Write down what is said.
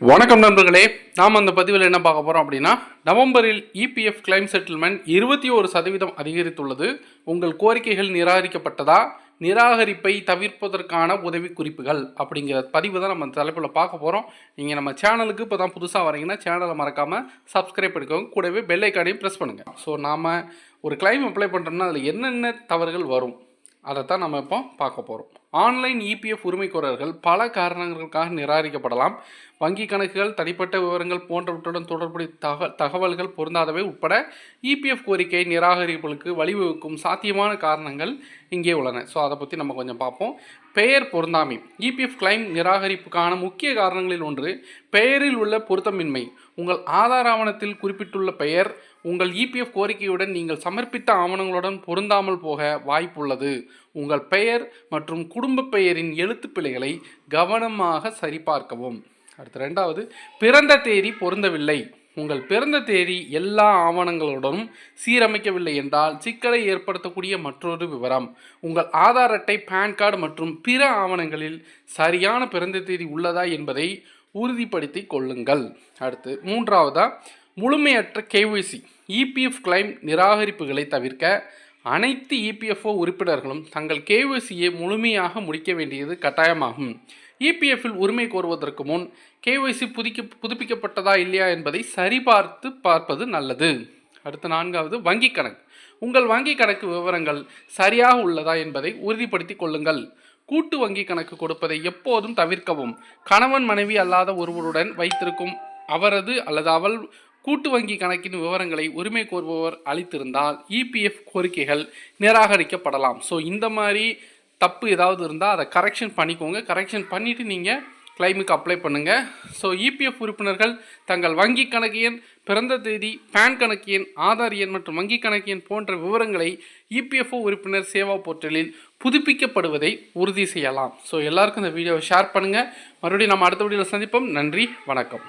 வணக்கம் நண்பர்களே நாம் அந்த பதிவில் என்ன பார்க்க போகிறோம் அப்படின்னா நவம்பரில் இபிஎஃப் கிளைம் செட்டில்மெண்ட் இருபத்தி ஒரு சதவீதம் அதிகரித்துள்ளது. உங்கள் கோரிக்கைகள் நிராகரிக்கப்பட்டதா? நிராகரிப்பை தவிர்ப்பதற்கான உதவி குறிப்புகள் அப்படிங்கிற பதிவு தான் நம்ம தலைப்பில் பார்க்க போகிறோம் நீங்கள் நம்ம சேனலுக்கு இப்போ தான் புதுசாக வரீங்கன்னா சேனலை மறக்காமல் சப்ஸ்கிரைப் பண்ணிக்கோங்க. கூடவே பெல் ஐக்கானையும் ப்ரெஸ் பண்ணுங்கள் ஸோ நாம் ஒரு கிளைம் அப்ளை பண்ணுறோம்னா அதில் என்னென்ன தவறுகள் வரும்? அதை தான் நம்ம இப்போ பார்க்க போகிறோம் ஆன்லைன் இபிஎஃப் உரிமைக்கோரர்கள் பல காரணங்களுக்காக நிராகரிக்கப்படலாம். வங்கி கணக்குகள் தனிப்பட்ட விவரங்கள் போன்றவற்றுடன் தொடர்புடைய தக தகவல்கள் பொருந்தாதவை உட்பட இபிஎஃப் கோரிக்கை நிராகரிப்புகளுக்கு வழிவகுக்கும் சாத்தியமான காரணங்கள் இங்கே உள்ளன. ஸோ அதை பற்றி நம்ம கொஞ்சம் பார்ப்போம். பெயர் பொருந்தாமை. இபிஎஃப் கிளைம் நிராகரிப்புக்கான முக்கிய காரணங்களில் ஒன்று பெயரில் உள்ள பொருத்தமின்மை. உங்கள் ஆதார் ஆவணத்தில் குறிப்பிட்டுள்ள பெயர் உங்கள் இபிஎஃப் கோரிக்கையுடன் நீங்கள் சமர்ப்பித்த ஆவணங்களுடன் பொருந்தாமல் போக வாய்ப்புள்ளது. உங்கள் பெயர் மற்றும் குடும்ப பெயரின் எழுத்து பிழைகளை கவனமாக சரிபார்க்கவும். அடுத்து ரெண்டாவது பிறந்த தேதி பொருந்தவில்லை. உங்கள் பிறந்த தேதி எல்லா ஆவணங்களுடனும் சீரமைக்கவில்லை என்றால் சிக்கலை ஏற்படுத்தக்கூடிய மற்றொரு விவரம். உங்கள் ஆதார் அட்டை பேன் கார்டு மற்றும் பிற ஆவணங்களில் சரியான பிறந்த தேதி உள்ளதா என்பதை உறுதிப்படுத்தி கொள்ளுங்கள். அடுத்து மூன்றாவதா முழுமையற்ற கேஒய்சி இபிஎஃப் கிளைம் நிராகரிப்புகளை தவிர்க்க அனைத்து இபிஎஃப்ஓ உறுப்பினர்களும் தங்கள் கேஒய்சியை முழுமையாக முடிக்க வேண்டியது கட்டாயமாகும். இபிஎஃப்பில் உரிமை கோருவதற்கு முன் கேஒய்சி புதுக்கி புதுப்பிக்கப்பட்டதா இல்லையா என்பதை சரிபார்த்து பார்ப்பது நல்லது. அடுத்த நான்காவது வங்கிக் கணக்கு. உங்கள் வங்கி கணக்கு விவரங்கள் சரியாக உள்ளதா என்பதை உறுதிப்படுத்தி கொள்ளுங்கள். கூட்டு வங்கி கணக்கு கொடுப்பதை எப்போதும் தவிர்க்கவும். கணவன் மனைவி அல்லாத ஒருவருடன் வைத்திருக்கும் அவரது அல்லது அவள் கூட்டு வங்கி கணக்கின் விவரங்களை உரிமை கோருபவர் அளித்திருந்தால் இபிஎஃப் கோரிக்கைகள் நிராகரிக்கப்படலாம். ஸோ இந்த மாதிரி தப்பு ஏதாவது இருந்தால் அதை கரெக்ஷன் பண்ணிக்கோங்க. கரெக்ஷன் பண்ணிவிட்டு நீங்கள் கிளைமுக்கு அப்ளை பண்ணுங்கள் ஸோ இபிஎஃப் உறுப்பினர்கள் தங்கள் வங்கி கணக்கு எண் பிறந்த தேதி பேன் கணக்கு எண் ஆதார் எண் மற்றும் வங்கி கணக்கு எண் போன்ற விவரங்களை இபிஎஃப்ஓ உறுப்பினர் சேவா போர்ட்டலில் புதுப்பிக்கப்படுவதை உறுதி செய்யலாம். ஸோ எல்லாருக்கும் இந்த வீடியோவை ஷேர் பண்ணுங்கள் மறுபடியும் நம்ம அடுத்த வீடியோவில் சந்திப்போம். நன்றி வணக்கம்.